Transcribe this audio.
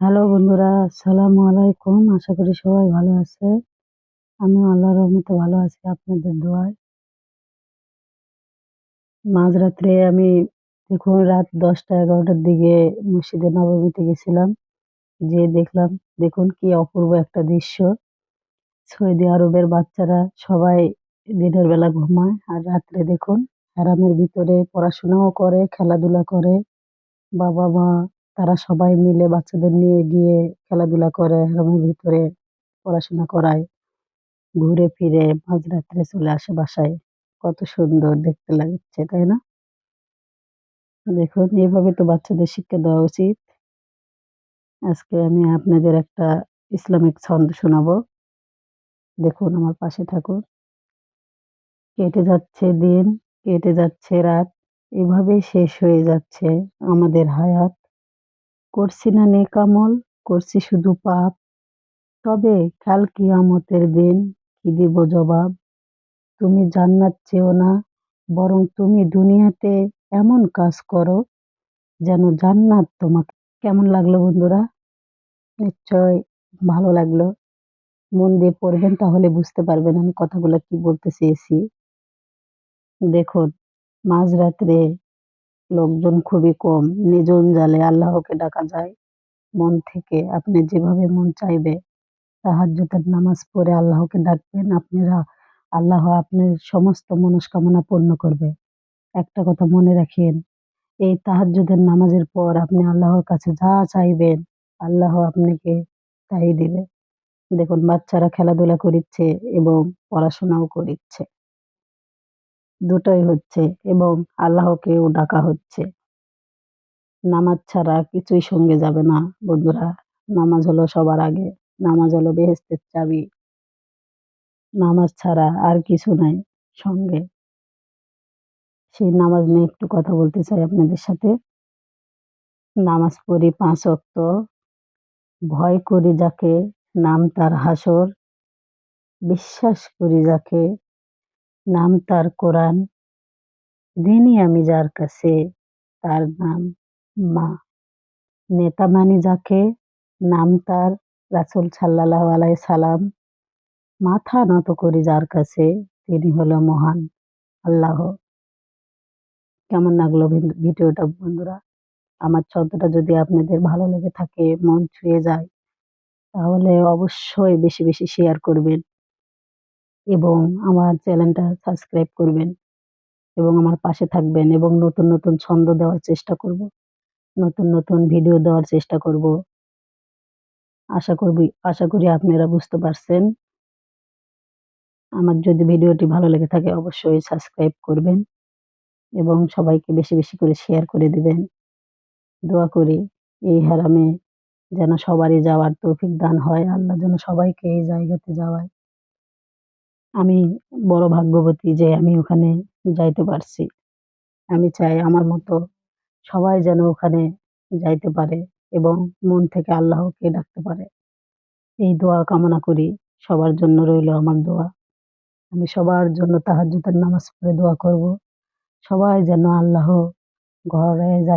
Hello বন্ধুরা, আসসালামু আলাইকুম। আশা করি সবাই ভালো আছে। আমি আল্লাহ রহমতে ভালো আছি, আপনাদের দোয়ায়। মাঝরাত্রে আমি দেখুন, রাত দশটা এগারোটার দিকে মসজিদে নবমীতে গেছিলাম। যে দেখলাম, দেখুন কি অপূর্ব একটা দৃশ্য। সৌদি আরবের বাচ্চারা সবাই দিনের বেলা ঘুমায় আর রাত্রে দেখুন হারামের ভিতরে পড়াশোনাও করে, খেলাধুলা করে। বাবা মা তারা সবাই মিলে বাচ্চাদের নিয়ে গিয়ে খেলাধুলা করে হারামের ভিতরে পড়াশোনা করায়, ঘুরে ফিরে মাঝরাত্রে চলে আসে বাসায়। কত সুন্দর দেখতে লাগছে, তাই না? দেখুন, এভাবে তো বাচ্চাদের শিক্ষা দেওয়া উচিত। আজকে আমি আপনাদের একটা ইসলামিক ছন্দ শোনাবো। দেখুন, আমার পাশে থাকুন। কেটে যাচ্ছে দিন, কেটে যাচ্ছে রাত, এভাবেই শেষ হয়ে যাচ্ছে আমাদের হায়াত। করছি না নেকামল, করছি শুধু পাপ। তবে কাল কিয়ামতের দিন কি দিব জবাব? তুমি জান্নাত চেও না, বরং তুমি দুনিয়াতে এমন কাজ করো যেন জান্নাত তোমাকে কেমন লাগল বন্ধুরা? নিশ্চয় ভালো লাগল। মন দিয়ে পড়বেন, তাহলে বুঝতে পারবেন আমি কথাগুলো কি বলতে চেয়েছি। দেখুন, মাঝরাত্রে লোকজন খুবই কম। নিজন জালে আল্লাহকে ডাকা যায়। মন থেকে আপনি যেভাবে মন চাইবে, তাহাজ্জুদের নামাজ পড়ে আল্লাহকে ডাকবেন। আপনারা, আল্লাহ আপনার সমস্ত মনস্কামনা পূর্ণ করবে। একটা কথা মনে রাখেন, এই তাহাজ্জুদের নামাজের পর আপনি আল্লাহর কাছে যা চাইবেন, আল্লাহ আপনাকে তাই দিবে। দেখুন, বাচ্চারা খেলাধুলা করিচ্ছে এবং পড়াশোনাও করিচ্ছে। দুটোই হচ্ছে এবং আল্লাহকেও ডাকা হচ্ছে। নামাজ ছাড়া কিছুই সঙ্গে যাবে না, বন্ধুরা। নামাজ হলো সবার আগে, নামাজ হলো বেহেস্তের চাবি। নামাজ ছাড়া আর কিছু নাই সঙ্গে। সেই নামাজ নিয়ে একটু কথা বলতে চাই আপনাদের সাথে। নামাজ পড়ি পাঁচ অক্ত ভয় করি যাকে, নাম তার হাসর। বিশ্বাস করি যাকে নাম তার কোরআন। দিনই আমি যার কাছে, তার নাম মা। নেতা মানি যাকে, নাম তার রাসুল সাল্লাহ আলাই সালাম। মাথা নত করি যার কাছে, তিনি হলো মহান আল্লাহ। কেমন লাগল ভিডিওটা বন্ধুরা? আমার ছন্দটা যদি আপনাদের ভালো লেগে থাকে, মন ছুঁয়ে যায়, তাহলে অবশ্যই বেশি বেশি শেয়ার করবেন। এবং আমার চ্যানেলটা সাবস্ক্রাইব করবেন এবং আমার পাশে থাকবেন এবং নতুন নতুন ছন্দ দেওয়ার চেষ্টা করব। নতুন নতুন ভিডিও দেওয়ার চেষ্টা করব। আশা করবি, আশা করি আপনারা বুঝতে পারছেন। আমার যদি ভিডিওটি ভালো লেগে থাকে অবশ্যই সাবস্ক্রাইব করবেন এবং সবাইকে বেশি বেশি করে শেয়ার করে দিবেন। দোয়া করি এই হারামে যেন সবারই যাওয়ার তৌফিক দান হয়, আল্লাহ যেন সবাইকে এই জায়গাতে যাওয়ায় আমি বড় ভাগ্যবতী যে আমি ওখানে যাইতে পারছি। আমি চাই আমার মতো সবাই যেন ওখানে যাইতে পারে এবং মন থেকে আল্লাহকে ডাকতে পারে। এই দোয়া কামনা করি। সবার জন্য রইল আমার দোয়া। আমি সবার জন্য তাহাজ্জুদের নামাজ পড়ে দোয়া করব। সবাই যেন আল্লাহ ঘরে যায়।